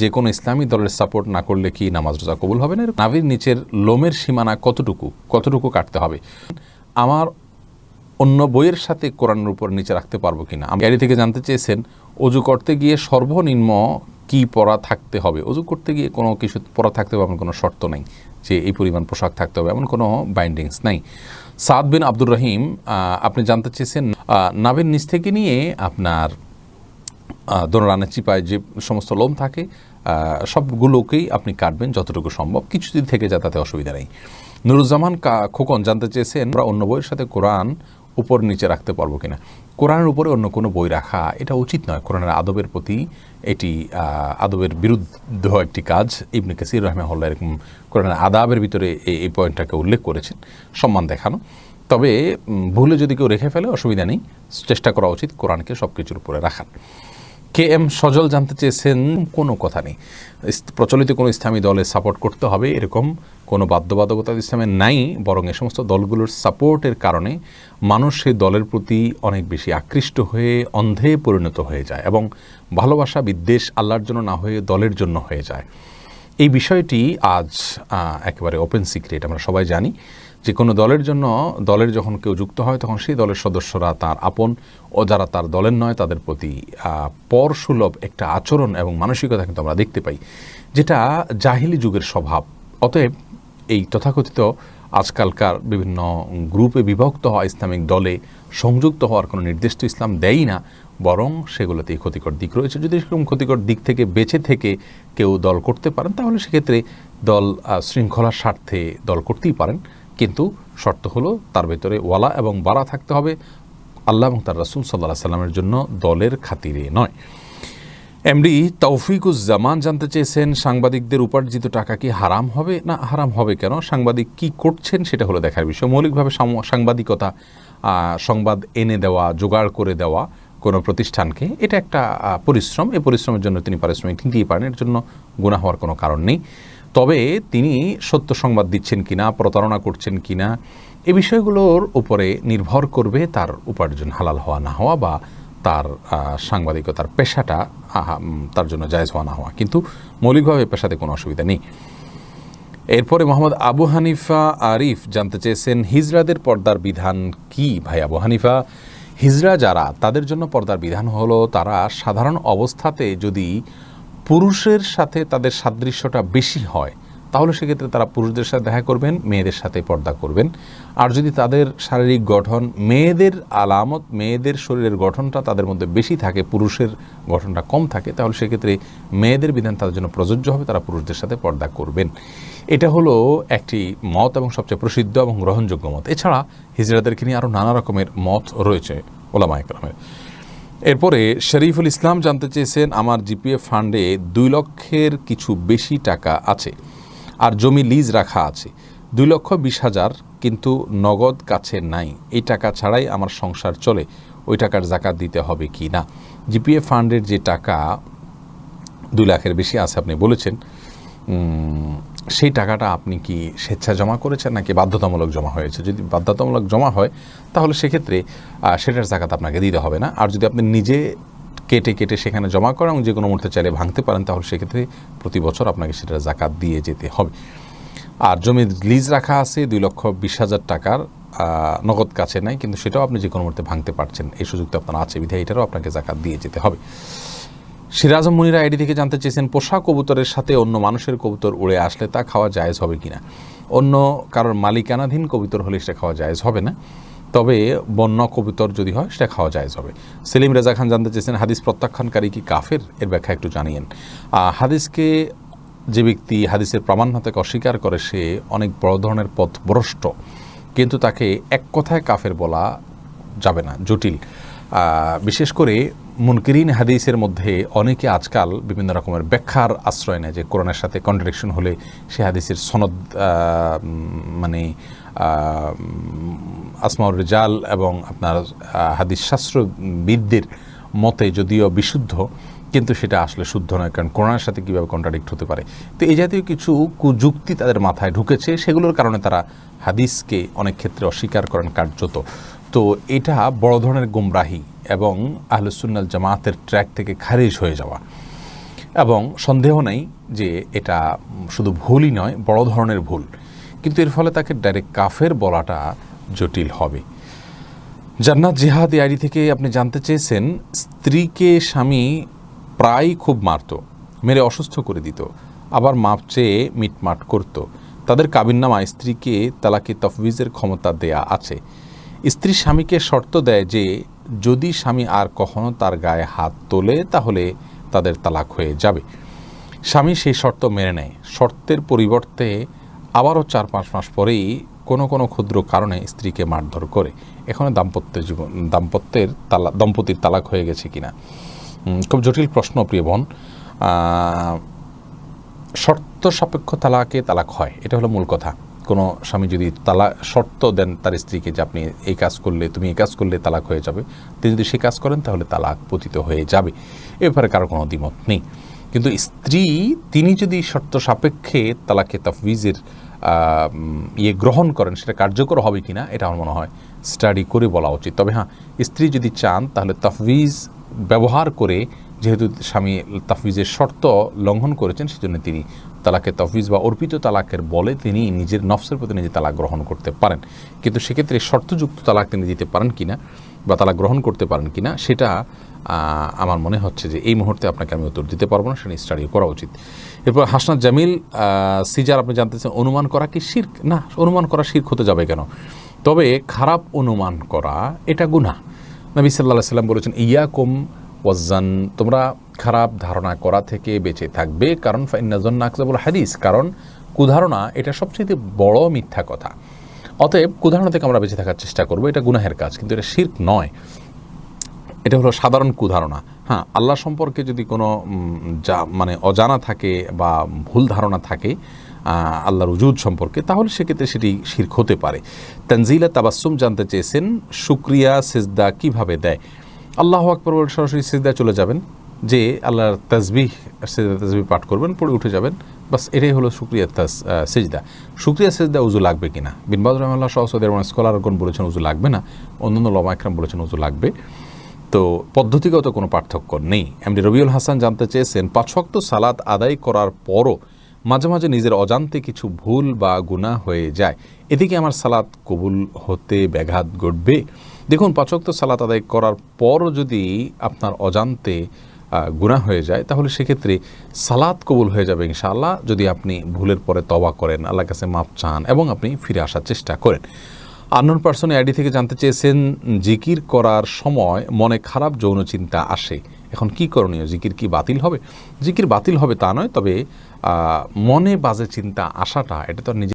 যে কোনো ইসলামী দলের সাপোর্ট না করলে কি নামাজ রোজা কবুল হবে না? নাভির নিচের লোমের সীমানা কতটুকু? কতটুকু কাটতে হবে? আমার অন্য বইয়ের সাথে কোরআনের উপর নিচে রাখতে পারব কিনা? আমি গাড়ি থেকে জানতে চেয়েছেন, অজু করতে গিয়ে সর্বনিম্ন কি পরা থাকতে হবে? অজু করতে গিয়ে কোনো কিছু পরা থাকতে হবে এমন কোনো শর্ত নেই যে এই পরিমাণ পোশাক থাকতে হবে, এমন কোনো বাইন্ডিংস নাই। সাদ বিন আব্দুর রহিম আপনি জানতে চেয়েছেন নাভির নিচ থেকে নিয়ে আপনার দোনোরানের চিপায় যে সমস্ত লোম থাকে সবগুলোকেই আপনি কাটবেন যতটুকু সম্ভব। কিছুদিন থেকে যা তাতে অসুবিধা নেই। নুরুজ্জামান খোকন জানতে চেয়েছেন, আমরা অন্য বইয়ের সাথে কোরআন উপর নিচে রাখতে পারব কিনা। কোরআনের উপরে অন্য কোনো বই রাখা এটা উচিত নয়। কোরআনের আদবের প্রতি এটি আদবের বিরুদ্ধ একটি কাজ। ইবনে কাসির রহমাহুল্লাহ এরকম কোরআনের আদাবের ভিতরে এই এই পয়েন্টটাকে উল্লেখ করেছেন, সম্মান দেখানো। তবে ভুলে যদি কেউ রেখে ফেলে, অসুবিধা নেই। চেষ্টা করা উচিত কোরআনকে সব কিছুর উপরে রাখার। কে এম সজল জানতে চেয়েছেন, কোনো কথা নেই। প্রচলিত কোনো ইসলামী দলে সাপোর্ট করতে হবে এরকম কোনো বাধ্যবাধকতা ইসলামের নাই, বরং এ সমস্ত দলগুলোর সাপোর্টের কারণে মানুষ সেই দলের প্রতি অনেক বেশি আকৃষ্ট হয়ে, অন্ধে পরিণত হয়ে যায় এবং ভালোবাসা বিদ্বেষ আল্লাহর জন্য না হয়ে দলের জন্য হয়ে যায়। এই বিষয়টি আজ একেবারে ওপেন সিক্রেট আমরা সবাই জানি। যে কোনো দলের জন্য, দলের যখন কেউ যুক্ত হয়, তখন সেই দলের সদস্যরা তার আপন ও যারা তার দলের নয়, তাদের প্রতি পরসুলভ একটা আচরণ এবং মানসিকতা কিন্তু আমরা দেখতে পাই, যেটা জাহিলি যুগের স্বভাব। অতএব এই তথাকথিত আজকালকার বিভিন্ন গ্রুপে বিভক্ত হওয়া ইসলামিক দলে সংযুক্ত হওয়ার কোনো নির্দেশ তো ইসলাম দেয়ই না, বরং সেগুলোতে এই ক্ষতিকর দিক রয়েছে। যদি সেরকম ক্ষতিকর দিক থেকে বেঁচে থেকে কেউ দল করতে পারেন, তাহলে সেক্ষেত্রে দল শৃঙ্খলার স্বার্থে দল করতেই পারেন। কিন্তু শর্ত হলো তার ভেতরে ওয়ালা এবং বারা থাকতে হবে। আল্লাহ এবং তার রাসুল সাল্লাহ সাল্লামের জন্য দলের খাতিরে নয়। এমডি তৌফিকুজ্জামান জানতে চেয়েছেন, সাংবাদিকদের উপার্জিত টাকা কি হারাম হবে না হারাম হবে কেন? সাংবাদিক কি করছেন সেটা হলো দেখার বিষয়। মৌলিকভাবে সাংবাদিকতা সংবাদ এনে দেওয়া, জোগাড় করে দেওয়া কোনো প্রতিষ্ঠানকে এটা একটা পরিশ্রম। এই পরিশ্রমের জন্য তিনি পারিশ্রমিক নিতেই পারেন। এর জন্য গুণা হওয়ার কোনো কারণ নেই। তবে তিনি সত্য সংবাদ দিচ্ছেন কিনা, প্রতারণা করছেন কিনা, এ বিষয়গুলোর উপরে নির্ভর করবে তার উপার্জন হালাল হওয়া না হওয়া বা তার সাংবাদিকতার পেশাটা তার জন্য জায়জ হওয়া না হওয়া। কিন্তু মৌলিকভাবে পেশাতে কোনো অসুবিধা নেই। এরপরে মোহাম্মদ আবু হানিফা আরিফ জানতে চেয়েছেন, হিজরাদের পর্দার বিধান কি? ভাই আবু হানিফা, হিজরা যারা তাদের জন্য পর্দার বিধান হলো তারা সাধারণ অবস্থাতে যদি পুরুষের সাথে তাদের সাদৃশ্যটা বেশি হয়, তাহলে সেক্ষেত্রে তারা পুরুষদের সাথে দেখা করবেন, মেয়েদের সাথে পর্দা করবেন। আর যদি তাদের শারীরিক গঠন, মেয়েদের আলামত, মেয়েদের শরীরের গঠনটা তাদের মধ্যে বেশি থাকে, পুরুষের গঠনটা কম থাকে, তাহলে সেক্ষেত্রে মেয়েদের বিধান তাদের জন্য প্রযোজ্য হবে, তারা পুরুষদের সাথে পর্দা করবেন। এটা হলো একটি মত এবং সবচেয়ে প্রসিদ্ধ এবং গ্রহণযোগ্য মত। এছাড়া হিজড়াদেরকে নিয়ে আরও নানা রকমের মত রয়েছে ওলামা একরমের এরপরে শরীফুল ইসলাম জানতে চেয়েছেন, আমার জিপিএফ ফান্ডে দুই লক্ষের কিছু বেশি টাকা আছে আর জমি লিজ রাখা আছে। দুই লক্ষ বিশ হাজার কিন্তু নগদ কাছে নাই। এই টাকা ছাড়াই আমার সংসার চলে। ওই টাকার জাকাত দিতে হবে কি না? জিপিএফ ফান্ডের যে টাকা দুই লাখের বেশি আছে, আপনি বলেছেন। সেই টাকাটা আপনি কি স্বেচ্ছা জমা করেছেন নাকি বাধ্যতামূলক জমা হয়েছে? যদি বাধ্যতামূলক জমা হয়, তাহলে সেক্ষেত্রে সেটার জাকাত আপনাকে দিতে হবে না। আর যদি আপনি নিজে কেটে কেটে সেখানে জমা করেন এবং যে কোনো মুহূর্তে চাইলে ভাঙতে পারেন, তাহলে সেক্ষেত্রে প্রতি বছর আপনাকে সেটার জাকাত দিয়ে যেতে হবে। আর জমির লিজ রাখা আছে, দুই লক্ষ বিশ হাজার টাকার নগদ কাছে নাই, কিন্তু সেটাও আপনি যে কোনো মুহূর্তে ভাঙতে পারছেন। এই সুযোগটা আপনার আছে বিধায় এটারও আপনাকে জাকাত দিয়ে যেতে হবে। সিরাজ মুনিরা আইডি থেকে জানতে চেয়েছেন, পোষা কবুতরের সাথে অন্য মানুষের কবুতর উড়ে আসলে তা খাওয়া জায়েজ হবে কিনা? অন্য কারোর মালিকানাধীন কবুতর হলে সেটা খাওয়া জায়েজ হবে না। তবে বন্য কবুতর যদি হয়, সেটা খাওয়া জায়েজ হবে। সেলিম রেজা খান জানতে চেয়েছেন, হাদিস প্রত্যাখ্যানকারী কি কাফের? এর ব্যাখ্যা একটু জানিয়েন। হাদিসকে যে ব্যক্তি হাদিসের প্রামাণ্য থেকে অস্বীকার করে, সে অনেক বড় ধরনের পথ ভ্রষ্ট কিন্তু তাকে এক কথায় কাফের বলা যাবে না, জটিল। বিশেষ করে মুনকিরিন হাদিসের মধ্যে অনেকে আজকাল বিভিন্ন রকমের ব্যাখ্যার আশ্রয় নেয় যে কোরআনের সাথে কন্ট্রাডিকশন হলে সে হাদিসের সনদ মানে আসমাউর রেজাল এবং আপনার হাদিস শাস্ত্রবিদদের মতে যদিও বিশুদ্ধ, কিন্তু সেটা আসলে শুদ্ধ নয়, কারণ কোরআনের সাথে কীভাবে কন্ট্রাডিক্ট হতে পারে? তো এই জাতীয় কিছু কুযুক্তি তাদের মাথায় ঢুকেছে, সেগুলোর কারণে তারা হাদিসকে অনেক ক্ষেত্রে অস্বীকার করেন কার্যত। তো এটা বড় ধরনের গুমরাহি এবং আহলুসুন্নাল জামাতের ট্র্যাক থেকে খারিজ হয়ে যাওয়া। এবং সন্দেহ নেই যে এটা শুধু ভুলই নয়, বড় ধরনের ভুল। কিন্তু এর ফলে তাকে ডাইরেক্ট কাফের বলাটা জটিল হবে। জান্নাত জিহাদ এই আইডি থেকে আপনি জানতে চেয়েছেন, স্ত্রীকে স্বামী প্রায় খুব মারত, মেরে অসুস্থ করে দিত, আবার মাপ চেয়ে মিটমাট করত। তাদের কাবিননামায় স্ত্রীকে তালাকে তফবিজের ক্ষমতা দেয়া আছে। স্ত্রী স্বামীকে শর্ত দেয় যে যদি স্বামী আর কখনো তার গায়ে হাত তোলে, তাহলে তাদের তালাক হয়ে যাবে। স্বামী সেই শর্ত মেনে নেয়। শর্তের পরিবর্তে আবারও চার পাঁচ মাস পরেই কোনো কোনো ক্ষুদ্র কারণে স্ত্রীকে মারধর করে। এখানে দাম্পত্য জীবন দাম্পত্যের তালা, দম্পতির তালাক হয়ে গেছে কিনা? খুব জটিল প্রশ্ন, প্রিয় বোন। শর্ত সাপেক্ষ তালাকে তালাক হয়। এটা হলো মূল কথা। কোনো স্বামী যদি তালা, শর্ত দেন তার স্ত্রীকে যে আপনি এই কাজ করলে, তুমি এই কাজ করলে তালাক হয়ে যাবে, তিনি যদি সে কাজ করেন তাহলে তালাক পতিত হয়ে যাবে। এ ব্যাপারে কারও কোনো দ্বিমত নেই। কিন্তু স্ত্রী, তিনি যদি শর্ত সাপেক্ষে তালাকে তফবিজের ইয়ে গ্রহণ করেন, সেটা কার্যকর হবে কিনা, এটা আমার মনে হয় স্টাডি করে বলা উচিত। তবে হ্যাঁ স্ত্রী যদি চান তাহলে তফবিজ ব্যবহার করে যেহেতু স্বামী তাফবিজের শর্ত লঙ্ঘন করেছেন, সেজন্য তিনি তালাকে তফবিজ বা অর্পিত তালাকের বলে তিনি নিজের নফসের প্রতি নিজে তালাক গ্রহণ করতে পারেন। কিন্তু সেক্ষেত্রে শর্তযুক্ত তালাক তিনি দিতে পারেন কিনা বা তালাক গ্রহণ করতে পারেন কিনা, সেটা আমার মনে হচ্ছে যে এই মুহূর্তে আপনাকে আমি উত্তর দিতে পারব না, সেটা স্টাডিও করা উচিত। এরপর হাসনাত জামিল সিজার আপনি জানতে চান, অনুমান করা কি শির্ক? না, অনুমান করা শির্ক হতে যাবে কেন? তবে খারাপ অনুমান করা এটা গুনাহ। নবী সাল্লাহ সাল্লাম বলেছেন, ইয়াকুম ওয়াজ্জান, তোমরা খারাপ ধারণা করা থেকে বেঁচে থাকবে, কারণ ফাইনাজন আকজাবুল হাদিস, কারণ কুধারণা এটা সবচেয়ে বড় মিথ্যা কথা। অতএব কুধারণা থেকে আমরা বেঁচে থাকার চেষ্টা করব, এটা গুনাহের কাজ, কিন্তু এটা শির্ক নয়। এটা হলো সাধারণ কুধারণা। হ্যাঁ আল্লাহ সম্পর্কে যদি কোনো যা মানে অজানা থাকে বা ভুল ধারণা থাকে আল্লাহর উজুদ সম্পর্কে, তাহলে সেক্ষেত্রে সেটি শির্ক হতে পারে। তানজিলা তাবাসুম জানতে চেয়েছেন, শুক্রিয়া, সেজদা কীভাবে দেয়? আল্লাহ আকবর বলে সরাসরি সেজদা চলে যাবেন, যে আল্লাহর তাজবিহ সিজদা তাজবিহ পাঠ করবেন, পড়ে উঠে যাবেন। বাস এটাই হলো শুক্রিয়া তাজ সিজদা। শুক্রিয়া, সেজদা উজু লাগবে কিনা? বিনবাদ রহমাল্লাহ সহ সৌদি আরবের স্কলারগণ বলেছেন উজু লাগবে না। অন্যান্য লমা একরাম বলেছেন উজু লাগবে। তো পদ্ধতিগত কোনো পার্থক্য নেই। এমডি রবিউল হাসান জানতে চেয়েছেন পাঁচক্ত সালাত আদায় করার পরও মাঝে মাঝে নিজের অজান্তে কিছু ভুল বা গুণা হয়ে যায়। এদিকে আমার সালাত কবুল হতে ব্যাঘাত ঘটবে। দেখুন পাঁচক্ত সালাত আদায় করার পরও যদি আপনার অজান্তে গুণা হয়ে যায়, তাহলে সেক্ষেত্রে সালাত কবুল হয়ে যাবে ইনশাআল্লাহ, যদি আপনি ভুলের পরে তবা করেন, আল্লাহর কাছে মাপ চান এবং আপনি ফিরে আসার চেষ্টা করেন। আননোন পার্সন আইডি থেকে জানতে চেয়েছেন, জিকির করার সময় মনে খারাপ যৌন চিন্তা আসে। এখন কি করণীয়? জিকির কি বাতিল হবে? জিকির বাতিল হবে তা নয়, তবে মনে বাজে চিন্তা আসাটা, এটা তো নিজে